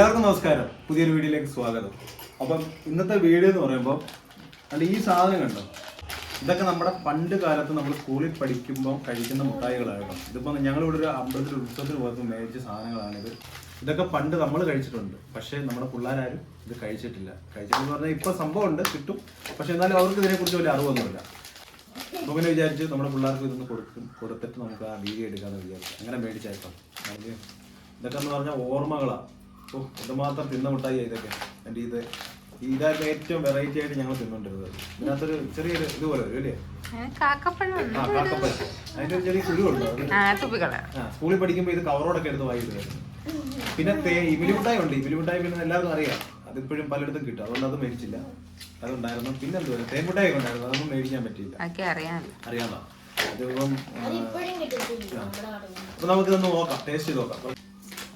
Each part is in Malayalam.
എല്ലാവർക്കും നമസ്കാരം. പുതിയൊരു വീഡിയോയിലേക്ക് സ്വാഗതം. അപ്പം ഇന്നത്തെ വീഡിയോ എന്ന് പറയുമ്പോൾ അല്ല ഈ സാധനം കണ്ടോ? ഇതൊക്കെ നമ്മുടെ പണ്ട് കാലത്ത് നമ്മൾ സ്കൂളിൽ പഠിക്കുമ്പോൾ കഴിക്കുന്ന മുട്ടായികളായിരുന്നു. ഇതിപ്പോൾ ഞങ്ങളിവിടെ ഒരു അമ്പലത്തിൽ ഉത്സവത്തിന് പോയപ്പോൾ മേടിച്ച സാധനങ്ങളാണിത്. ഇതൊക്കെ പണ്ട് നമ്മൾ കഴിച്ചിട്ടുണ്ട്. പക്ഷേ നമ്മുടെ പിള്ളേരാരും ഇത് കഴിച്ചിട്ടില്ല. കഴിച്ചിട്ടെന്ന് പറഞ്ഞാൽ ഇപ്പോൾ സംഭവം ഉണ്ട് കിട്ടും. പക്ഷേ എന്നാലും അവർക്ക് ഇതിനെക്കുറിച്ച് വലിയ അറിവൊന്നുമില്ല. അപ്പോൾ പിന്നെ വിചാരിച്ച് നമ്മുടെ പിള്ളേർക്ക് ഇതൊന്ന് കൊടുക്കും കൊടുത്തിട്ട് നമുക്ക് ആ വീഡിയോ എടുക്കാമെന്ന് വിചാരിച്ചു അങ്ങനെ മേടിച്ചേക്കാം നമുക്ക് ഇതൊക്കെ എന്ന് പറഞ്ഞാൽ ഓർമ്മകളാണ്. ഓ എന്തുമാത്രം തിന്ന മുട്ടായി ഇതൊക്കെ? എന്റെ ഇത്. ഇതായിരുന്നു ഏറ്റവും വെറൈറ്റി ആയിട്ട് ഞങ്ങൾ തിന്നുകൊണ്ടിരുന്നത് ഇതിനകത്തൊരു ചെറിയൊരു ഇതുപോലെ വരും അല്ലേ? കാക്കപ്പഴം ആ കാക്കപ്പഴം. അതിന്റെ ഒരു ചെറിയ കുരുവുണ്ട് ആ സ്കൂളിൽ പഠിക്കുമ്പോൾ ഇത് കവറോടൊക്കെ എടുത്ത് വായിക്കുന്നത് പിന്നെ തേ ഇമിലിമുട്ടായി ഉണ്ട്. ഇമിലിമുട്ടായി പിന്നെ എല്ലാവർക്കും അറിയാം. അതിപ്പോഴും പലയിടത്തും കിട്ടും. അതുകൊണ്ട് അത് മേടിച്ചില്ല. അതുണ്ടായിരുന്നു. പിന്നെ എന്തുവാ തേൻമുട്ടായി മുട്ടായി ഉണ്ടായിരുന്നു. അതൊന്നും മേടിക്കാൻ പറ്റിയില്ല. അറിയാമോ അതിപ്പം അപ്പൊ നമുക്കിതൊന്ന് നോക്കാം. ടേസ്റ്റ് ചെയ്ത് നോക്കാം.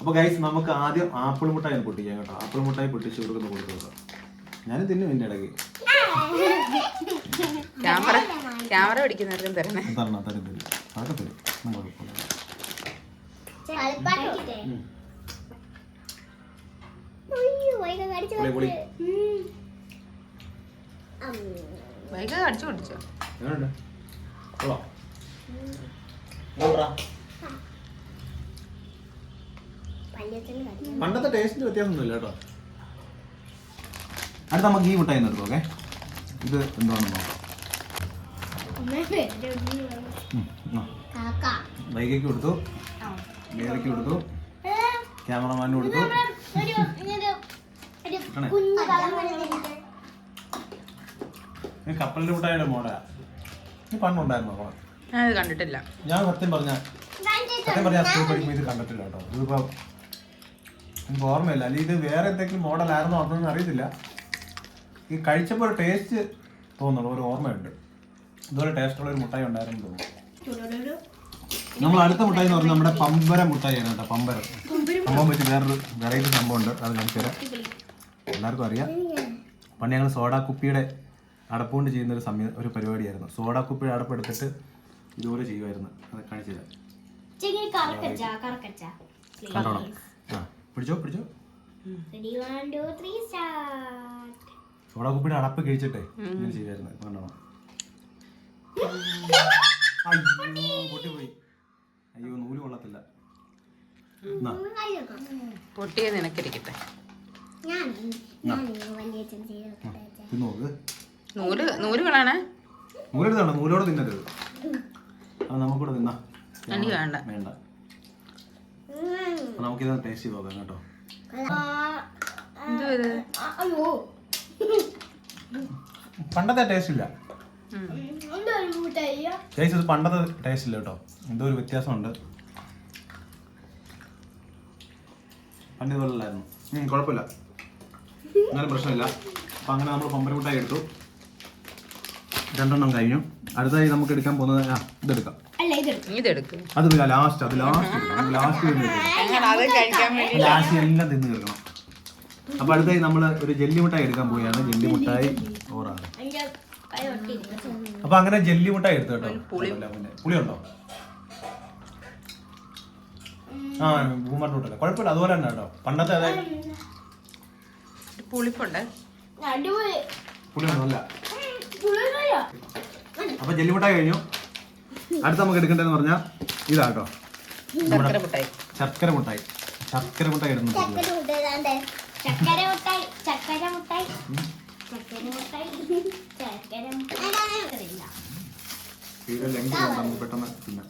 അപ്പൊ ഗൈസ് നമുക്ക് ആദ്യം ആപ്പിൾ മുട്ടായി പൊട്ടിക്കാം കേട്ടോ. ആപ്പിൾ മുട്ടായി പൊട്ടിച്ച് കൊടുക്കുന്ന കൊടുത്തു നോക്കാം. ഞാൻ തിന്നും എന്റെ ഇടയ്ക്ക്. ക്യാമറ ക്യാമറ പിടിക്കുന്നവർക്കും തരണേ. തരണം തരും തരും. അതൊക്കെ തരും. ഒന്നും കുഴപ്പമില്ല. ഉം. പൊളി, പൊളി. വൈകി അടിച്ചു പൊട്ടിച്ചോ? എങ്ങനെയുണ്ട് കൊള്ളാം. എങ്ങനെയുണ്ടെടാ? പണ്ടത്തെ ടേസ്റ്റിന് വ്യത്യാസമൊന്നുമില്ല കേട്ടോ. അടുത്ത നമുക്ക് ഈ മുട്ടായി നിർത്തും ഓക്കെ ഇത് എന്താണെന്ന് നോക്കാം. വൈകയ്ക്ക് കൊടുത്തു. മേലയ്ക്ക് കൊടുത്തു. ക്യാമറമാനും കൊടുത്തു. ഈ കപ്പലിന്റെ മുട്ടായിട്ട് മോടാ ഈ പണ്ടുണ്ടായിരുന്നു മോളെ? ഞാൻ കണ്ടിട്ടില്ല. ഞാൻ സത്യം പറഞ്ഞ സത്യം പറഞ്ഞ സ്കൂൾ പഠിക്കുമ്പോൾ ഇത് കണ്ടിട്ടില്ല കേട്ടോ. ഇതിപ്പോ എനിക്ക് ഓർമ്മയില്ല. അല്ലെങ്കിൽ ഇത് വേറെ എന്തെങ്കിലും മോഡൽ മോഡലായിരുന്നോ അതൊന്നും അറിയത്തില്ല. ഈ കഴിച്ചപ്പോൾ ഒരു ടേസ്റ്റ് തോന്നുന്നു ഒരു ഓർമ്മയുണ്ട്. ഇതുപോലെ ടേസ്റ്റുള്ള ഒരു മുട്ടായി ഉണ്ടായിരുന്നു തോന്നുന്നു. നമ്മൾ അടുത്ത മുട്ടായി എന്ന് പറഞ്ഞാൽ നമ്മുടെ പമ്പര മുട്ടായിയാണ് കേട്ടോ പമ്പര. സംഭവം വെച്ച് വേറൊരു വെറൈറ്റി സംഭവം ഉണ്ട് അത് കാണിച്ചു തരാം. എല്ലാവർക്കും അറിയാം. പണ്ട് ഞങ്ങൾ സോഡാ കുപ്പിയുടെ അടപ്പുകൊണ്ട് ചെയ്യുന്ന ഒരു സമയ ഒരു പരിപാടിയായിരുന്നു. സോഡാ കുപ്പിയുടെ അടപ്പ് എടുത്തിട്ട് ഇതുപോലെ ചെയ്യുമായിരുന്നു. അത് കാണിച്ചു തരാം. കണ്ടോണം. ആ. പിടിച്ചോ പിടിച്ചോ. സോഡാ കുപ്പിയുടെ അടപ്പ് കഴിച്ചിട്ടെ. ഇങ്ങനെ ചെയ്യുമായിരുന്നു കണ്ടോണം അയ്യോ പൊട്ടിപ്പോയി. അയ്യോ നൂൽ കൊള്ളത്തില്ല. പൊട്ടിയ നിനക്കിരിക്കട്ടെ. നൂൽ നൂൽ നൂലെടുത്താണോ? നൂലോടെ തിന്നരുത്. അത് നമുക്കൂടെ തിന്നാ. വേണ്ട. നമുക്കിത് ടേസ്റ്റ് ചെയ്ത് നോക്കാം കേട്ടോ. പണ്ടത്തെ ടേസ്റ്റ് ഇല്ല. ടേസ്റ്റ് ഇത് പണ്ടത്തെ ടേസ്റ്റ് ഇല്ല കേട്ടോ. എന്തോ ഒരു വ്യത്യാസമുണ്ട്. പണ്ട് ഇതുപോലല്ലായിരുന്നു ഉം, കുഴപ്പമില്ല. അങ്ങനെ പ്രശ്നമില്ല. അപ്പം അങ്ങനെ നമ്മൾ പമ്പരമുട്ടായി എടുത്തു. രണ്ടെണ്ണം കഴിഞ്ഞു. അടുത്തതായി നമുക്ക് എടുക്കാൻ പോകുന്നത് ആ ഇതെടുക്ക്. അത് ലാസ്റ്റ് അത് ലാസ്റ്റ് ലാസ്റ്റ് ലാസ്റ്റ് എല്ലാം തിന്നു തീർക്കണം. അപ്പൊ അടുത്തായി നമ്മൾ ഒരു ജെല്ലി മുട്ടായി എടുക്കാൻ പോവുകയാണ്. ജെല്ലി മുട്ടായി ഓറാണ് അപ്പൊ അങ്ങനെ ജെല്ലി മുട്ടായി എടുത്തു കേട്ടോ പുളിയുണ്ടോ? ആ ബൂമർ മുട്ടല്ല കുഴപ്പമില്ല. അതുപോലെ തന്നെ കേട്ടോ. പണ്ടത്തെ അതെ. പുളിപ്പുണ്ട്. പുളിയൊന്നുമല്ല. അപ്പൊ ജെല്ലി മുട്ടായി കഴിഞ്ഞു. അടുത്ത നമുക്ക് എടുക്കേണ്ടതെന്ന് പറഞ്ഞാൽ ഇതാ കേട്ടോ. ശർക്കര മുട്ടായി. ശർക്കര മുട്ടായി. ശർക്കര മുട്ടായി ഇടുന്നുണ്ട് ചക്കര മുട്ടായി ചക്കര മുട്ടായി ചക്കര മുട്ടായി. ചക്കര മുട്ടായി. ഇത് ലെങ്ക് നമുക്ക് പെട്ടെന്ന് തിന്നാം.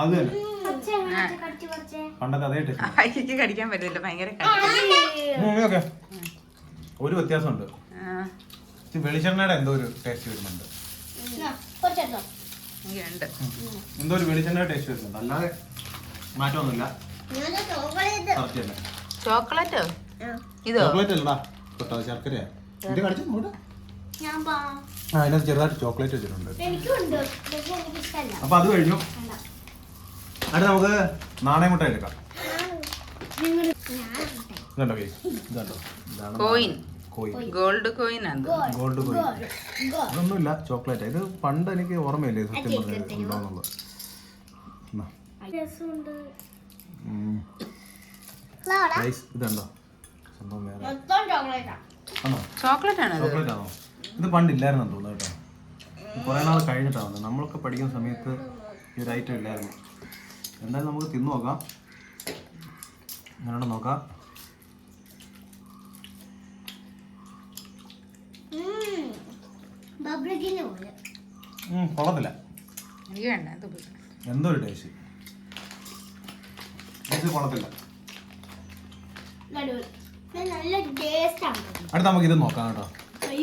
അത് തന്നെ. കുറച്ച് അങ്ങോട്ട് കുറച്ച് കുറച്ച് പണ്ടത്തെ അതേ ടേസ്റ്റ് കടിക്കാൻ പറ്റില്ല ഭയങ്കര കടി ഓക്കെ ഒരു വ്യത്യാസമുണ്ട്. വെളിച്ചെണ്ണയുടെ എന്തോ ഒരു ടേസ്റ്റ് വരുന്നുണ്ട്. എനിക്കുണ്ട് എന്തോ ഒരു വെളിച്ചെണ്ണ ടേസ്റ്റ് വരുന്നുണ്ട് അല്ലാതെ മാറ്റമൊന്നുമില്ല. ചോക്ലേറ്റ്. ഇതോ? ചോക്ലേറ്റ് അല്ലടാ. കൊട്ടാ ശർക്കരയാ. ഇത് കടിച്ചു നോട്ടെ ഞാൻ പാ. ആ അതിനകത്ത് ചെറുതായിട്ട് ചോക്ലേറ്റ് വെച്ചിട്ടുണ്ട്. അപ്പൊ അത് കഴിഞ്ഞു. അടുത്ത നമുക്ക് നാണയമുട്ട എടുക്കാം. ഇതുണ്ടോ കേസ് ഇതുണ്ടോ? ഇതാണ് കോയിൻ. ഗോൾഡ് കോയിൻ ആണ്. Gold coin. ഇതൊന്നുമില്ല ചോക്ലേറ്റ്. ഇത് പണ്ട് എനിക്ക് ഓർമ്മയില്ലേ സത്യം പറഞ്ഞത് ഉണ്ടോന്നുള്ളത്. ഇതുണ്ടോ? സംഭവം വേറെ. ചോക്ലേറ്റാ. ആണോ? ചോക്ലേറ്റ് ആണ് ഇത് ചോക്ലേറ്റ് ആണോ? ഇത് പണ്ടില്ലായിരുന്നു തോന്നുന്നു കേട്ടോ. കുറേ നാൾ കഴിഞ്ഞിട്ടാണ് നമ്മളൊക്കെ പഠിക്കുന്ന സമയത്ത് ഈ ഒരു ഐറ്റം ഇല്ലായിരുന്നു. എന്തായാലും നമുക്ക് തിന്നു നോക്കാം. അങ്ങനെ നോക്കാം ബബ്രിക്കിന് പോലെ ഉം, കൊള്ളത്തില്ല. എനിക്ക് വേണ്ട ഇത് പോയി. എന്തോ ഒരു ടേസ്റ്റ് ഇത് കൊള്ളത്തില്ല. അടിപൊളി നല്ല ടേസ്റ്റ് ആണ്. അടുത്ത നമുക്ക് ഇത് നോക്കാം കേട്ടോ.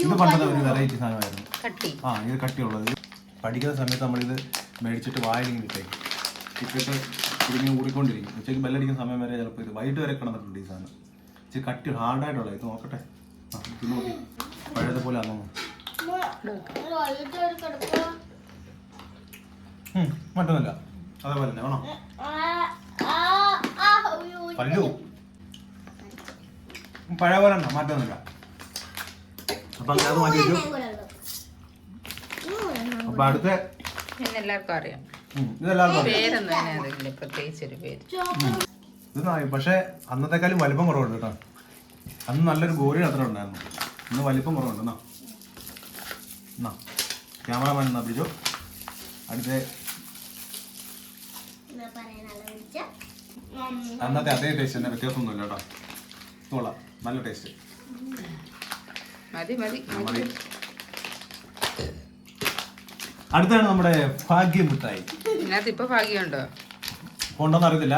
ഇത് പണ്ടത്തെ ഒരു വെറൈറ്റി സാധനമായിരുന്നു. കട്ടി. ആ ഇത് കട്ടിയുള്ളത്. പഠിക്കുന്ന സമയത്ത് നമ്മളിത് മേടിച്ചിട്ട് വായിലിങ്ങനെ ഇട്ടേക്കും. ഇട്ടിട്ട് കുടുങ്ങി കൂടിക്കൊണ്ടിരിക്കും ഉച്ചയ്ക്ക് ബെല്ലടിക്കുന്ന സമയം വരെ ചിലപ്പോൾ ഇത് വൈകിട്ട് വരെ കിടന്നിട്ടുണ്ട് ഈ സാധനം. ഇച്ചിരി കട്ടി ഹാർഡായിട്ടുള്ള ഇത് നോക്കട്ടെ. ആ ഇത് നോക്കി. പഴയതുപോലെ പോലെ ആണോ? മറ്റൊന്നുമില്ല അതേപോലെ തന്നെ വേണോ? പല്ലു. പഴയ പോലെ ഉണ്ടോ മാറ്റൊന്നുമില്ല അപ്പം അങ്ങനെ അത് മാറ്റി വെച്ചു അപ്പൊ അടുത്ത എന്ന് എല്ലാവർക്കും അറിയാം. ഇതെല്ലാവർക്കും പ്രത്യേകിച്ച് പക്ഷേ അന്നത്തെക്കാളും വലിപ്പം കുറവുണ്ട് കേട്ടോ. അന്ന് നല്ലൊരു ഗോരി അത്ര ഉണ്ടായിരുന്നു ഇന്ന് വലിപ്പം കുറവുണ്ട് എന്നാ എന്നാ ക്യാമറമാൻ എന്നാ പിടിച്ചോ അടുത്ത അന്നത്തെ അതേ ടേസ്റ്റ് തന്നെ വ്യത്യാസമൊന്നുമില്ല കേട്ടോ. കൊള്ളാം നല്ല ടേസ്റ്റ് മതി മതി മതി. അടുത്താണ് നമ്മുടെ ഭാഗ്യമുട്ടായി ഇതിനകത്ത് ഇപ്പൊ ഭാഗ്യമുണ്ടോ? കൊണ്ടോന്ന് അറിയത്തില്ല.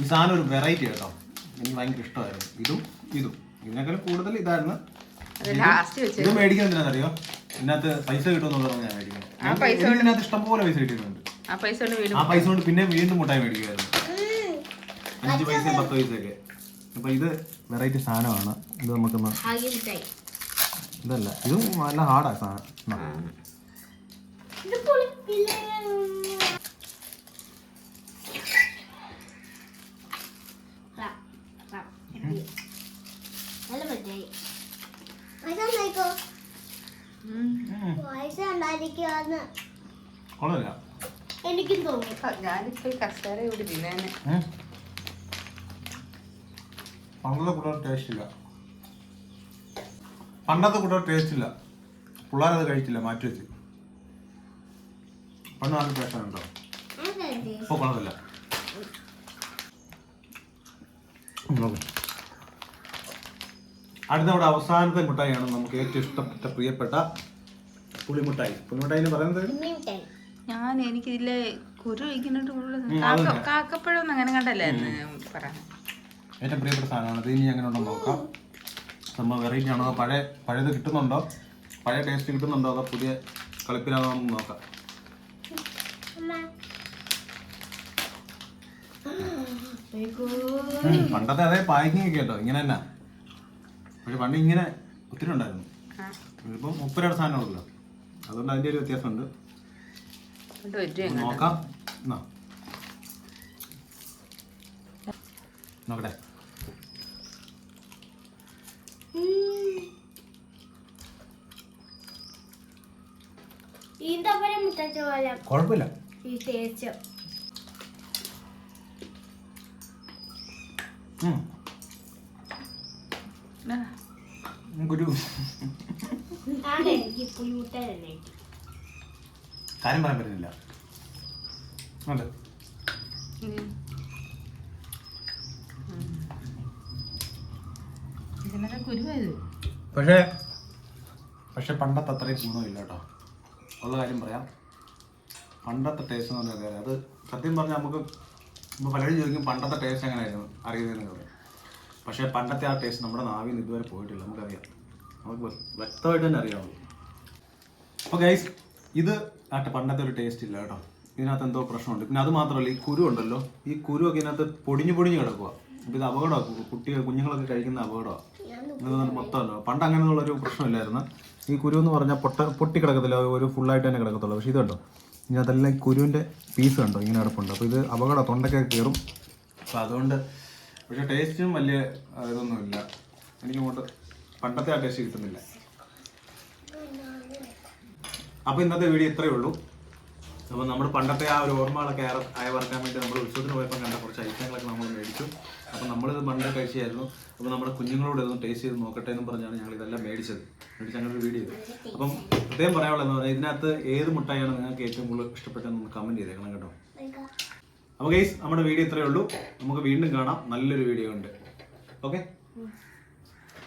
ഈ സാധനം ഒരു വെറൈറ്റി കേട്ടോ. എനിക്ക് ഭയങ്കര ഇഷ്ടമായിരുന്നു. ഇതും ഇതും. ഇതിനേക്കാൾ കൂടുതൽ ഇതായിരുന്നു ഇത് മേടിക്കാൻ എന്തിനാണെന്നറിയോ ഇതിനകത്ത് പൈസ കിട്ടുമെന്ന് പറഞ്ഞാൽ ഞാൻ മേടിക്കുന്നത്. ആ പൈസ എനിക്ക് ഇതിനകത്ത് ഇഷ്ടംപോലെ പൈസ കിട്ടിയിട്ടുണ്ട്. ആ പൈസ കൊണ്ട് വീട് ആ പൈസ കൊണ്ട് പിന്നെ വീണ്ടും മുട്ടായി മേടിക്കുമായിരുന്നു അഞ്ച് പൈസ പത്ത് പൈസയൊക്കെ. അപ്പൊ ഇത് വെറൈറ്റി സാധനമാണ്. ഇത് നമുക്കൊന്ന് ഇതല്ല ഇതും നല്ല ഹാർഡാ സാധനം എന്നാ. നല്ല പറ്റായി ഉണ്ടായിരിക്കുമെന്ന് എനിക്കും തോന്നി. ഞാനിപ്പോ കസേര പണ്ടത്തെ കൂടെ ടേസ്റ്റ് ഇല്ല. പണ്ടത്തെ കൂടെ ടേസ്റ്റ് ഇല്ല. പിള്ളേരത് കഴിച്ചില്ല മാറ്റി വെച്ച്. പണ്ട് നല്ല ടേസ്റ്റ് ഉണ്ടോ ഇപ്പൊ കൊള്ളത്തില്ല. നോക്ക്. അടുത്ത നമ്മുടെ അവസാനത്തെ മിഠായിയാണ് നമുക്ക് ഏറ്റവും ഇഷ്ടപ്പെട്ട പ്രിയപ്പെട്ട പുളിമുട്ടായി. പുളിമുട്ടായി എന്ന് പറയുന്നത് ഞാൻ എനിക്ക് ഇതിലെ കുരു ഇങ്ങനെ. കാക്കപ്പഴം അങ്ങനെ കണ്ടല്ലായിരുന്നു പറയാൻ ഏറ്റവും പ്രിയപ്പെട്ട സാധനമാണ് ഇത് ഇനി എങ്ങനെ ഉണ്ടോ നോക്കാം. സംഭവം വെറൈറ്റി ആണോ? പഴയ പഴയത് കിട്ടുന്നുണ്ടോ? പഴയ ടേസ്റ്റ് കിട്ടുന്നുണ്ടോ? അതോ പുതിയ കളിപ്പിലാണോ നമുക്ക് നോക്കാം. പണ്ടത്തെ അതേ പാക്കിങ് ഒക്കെ കേട്ടോ. ഇങ്ങനെ തന്നെ. പക്ഷെ പണ്ട് ഇങ്ങനെ ഒത്തിരി ഉണ്ടായിരുന്നു. ആ. ഇതിപ്പം മുപ്പരയുടെ സാധനമുള്ളല്ലോ അതുകൊണ്ട് അതിന്റെ ഒരു വ്യത്യാസമുണ്ട്. കൊണ്ട് വരും എങ്ങനെ നോക്കാം. എന്നാ. നോക്കട്ടെ. ഈന്തപ്പഴം മുട്ടച്ച പോലെ. കുഴപ്പമില്ല. ഉം. തന്നെ കാര്യം പറയാൻ പറ്റുന്നില്ല. പക്ഷേ പക്ഷെ പണ്ടത്തെ അത്രയും ഗുണമില്ല കേട്ടോ ഉള്ള കാര്യം പറയാം. പണ്ടത്തെ ടേസ്റ്റ് എന്ന് പറഞ്ഞാൽ അത് സത്യം പറഞ്ഞാൽ നമുക്ക് പലരും ചോദിക്കും പണ്ടത്തെ ടേസ്റ്റ് എങ്ങനെയായിരുന്നു? അറിയുന്നതെന്ന് പറയും പക്ഷേ പണ്ടത്തെ ആ ടേസ്റ്റ് നമ്മുടെ നാവിൽ നിന്ന് ഇതുവരെ പോയിട്ടില്ല നമുക്കറിയാം. നമുക്ക് വ്യ- വ്യക്തമായിട്ട് തന്നെ അറിയാവുള്ളൂ. അപ്പോൾ ഗൈസ് ഇത് ആട്ടെ പണ്ടത്തെ ഒരു ടേസ്റ്റ് ഇല്ല കേട്ടോ. ഇതിനകത്ത് എന്തോ പ്രശ്നമുണ്ട്. പിന്നെ അത് മാത്രമല്ല ഈ കുരു ഉണ്ടല്ലോ ഈ കുരു ഒക്കെ ഇതിനകത്ത് പൊടിഞ്ഞു പൊടിഞ്ഞു കിടക്കുക അപ്പോൾ ഇത് അപകടമാണ് കുട്ടികൾ കുഞ്ഞുങ്ങളൊക്കെ കഴിക്കുന്ന അപകടമാണ് മൊത്തമല്ലോ. പണ്ട് അങ്ങനെയുള്ളൊരു പ്രശ്നമില്ലായിരുന്നു. ഈ കുരു എന്ന് പറഞ്ഞാൽ പൊട്ട പൊട്ടി കിടക്കത്തില്ല ഒരു ഫുള്ളായിട്ട് തന്നെ കിടക്കത്തുള്ളൂ. പക്ഷേ ഇതുണ്ടോ ഇതിനകത്തെല്ലാം കുരുവിന്റെ പീസ് കണ്ടോ ഇങ്ങനെ കിടപ്പുണ്ട്. അപ്പോൾ ഇത് അപകടം തൊണ്ടയ്ക്കൊക്കെ കയറും. അപ്പോൾ അതുകൊണ്ട് പക്ഷേ ടേസ്റ്റും വലിയ ഇതൊന്നുമില്ല. എനിക്ക് അങ്ങോട്ട് പണ്ടത്തെ ആ ടേസ്റ്റ് കിട്ടുന്നില്ല. അപ്പോൾ ഇന്നത്തെ വീഡിയോ ഇത്രയേ ഉള്ളൂ. അപ്പോൾ നമ്മൾ പണ്ടത്തെ ആ ഒരു ഓർമ്മകളൊക്കെ അയ- അയവറക്കാൻ വേണ്ടി നമ്മൾ ഉത്സവത്തിന് പോയപ്പോൾ കണ്ട കുറച്ച് ഐറ്റങ്ങളൊക്കെ നമ്മൾ മേടിച്ചു. അപ്പോൾ നമ്മളിത് പണ്ട് കഴിച്ചായിരുന്നു. അപ്പോൾ നമ്മുടെ കുഞ്ഞുങ്ങളോട് ഇതൊന്ന് ടേസ്റ്റ് ചെയ്ത് നോക്കട്ടെ എന്ന് പറഞ്ഞാണ് ഞങ്ങൾ ഇതെല്ലാം മേടിച്ചത്. മേടിച്ച് ഒരു വീഡിയോ അപ്പം പ്രത്യേകം പറയാനുള്ളതെന്ന് പറഞ്ഞാൽ ഇതിനകത്ത് ഏത് മുട്ടായാണ് നിങ്ങൾക്ക് ഏറ്റവും കൂടുതൽ ഇഷ്ടപ്പെട്ടതെന്ന് കമന്റ് ചെയ്തേക്കണം കേട്ടോ. അപ്പോൾ ഗൈസ് നമ്മുടെ വീഡിയോ ഇത്രയേ ഉള്ളൂ. നമുക്ക് വീണ്ടും കാണാം. നല്ലൊരു വീഡിയോ ഉണ്ട്. ഓക്കെ